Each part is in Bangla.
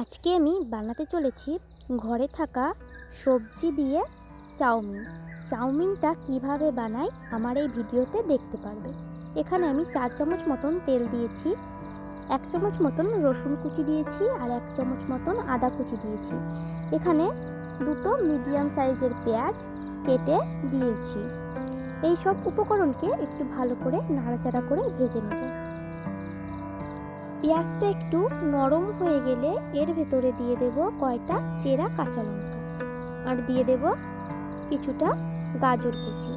আজকে আমি বানাতে চলেছি ঘরে থাকা সবজি দিয়ে চাউমিন। চাউমিনটা কীভাবে বানাই আমার এই ভিডিওতে দেখতে পারবে। এখানে আমি চার চামচ মতন তেল দিয়েছি, এক চামচ মতন রসুন কুচি দিয়েছি আর এক চামচ মতন আদা কুচি দিয়েছি। এখানে দুটো মিডিয়াম সাইজের পেঁয়াজ কেটে দিয়েছি। এই সব উপকরণকে একটু ভালো করে নাড়াচাড়া করে ভেজে নেব। পেঁয়াজটা একটু নরম হয়ে গেলে এর ভেতরে দিয়ে দেব কয়টা চেরা কাঁচা লঙ্কা। আর দিয়ে দেব কিছুটা গাজর কুচি।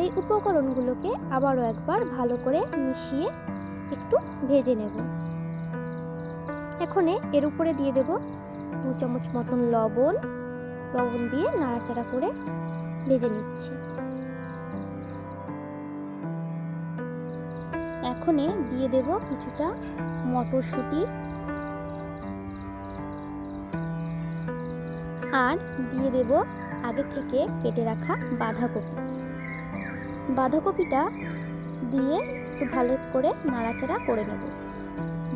এই উপকরণগুলোকে আবারও একবার ভালো করে মিশিয়ে একটু ভেজে নেব। এখন এর উপরে দিয়ে দেব দু চামচ মতন লবণ। লবণ দিয়ে নাড়াচাড়া করে ভেজে নিচ্ছি। এখনে দিয়ে দেব কিছুটা মটরশুঁটি। আর দিয়ে দেব আগে থেকে কেটে রাখা বাঁধাকপি। বাঁধাকপিটা দিয়ে একটু ভালো করে নাড়াচাড়া করে নেব।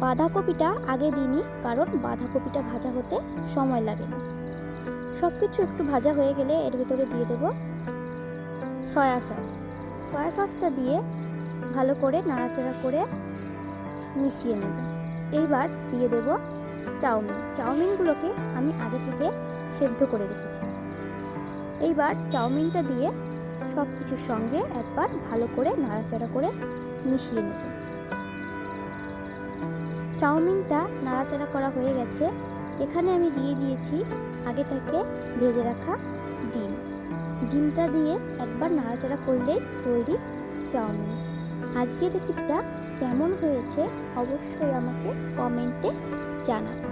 বাঁধাকপিটা আগে দিনই কারণ বাঁধাকপিটা ভাজা হতে সময় লাগে না সব কিছু একটু ভাজা হয়ে গেলে এর ভিতরে দিয়ে দেব সয়া সস। সয়া সসটা দিয়ে ভালো করে নাড়াচাড়া করে মিশিয়ে নেব। এইবার দিয়ে দেব চাউমিন। চাউমিনগুলোকে আমি আগে থেকে সেদ্ধ করে রেখেছিলাম। এইবার চাউমিনটা দিয়ে সব কিছুর সঙ্গে একবার ভালো করে নাড়াচাড়া করে মিশিয়ে নেব। চাউমিনটা নাড়াচাড়া করা হয়ে গেছে। এখানে আমি দিয়ে দিয়েছি আগে থেকে ভেজে রাখা ডিম। ডিমটা দিয়ে একবার নাড়াচাড়া করলেই তৈরি চাউমিন। আজকের রেসিপিটা কেমন হয়েছে অবশ্যই আমাকে কমেন্টে জানাবে।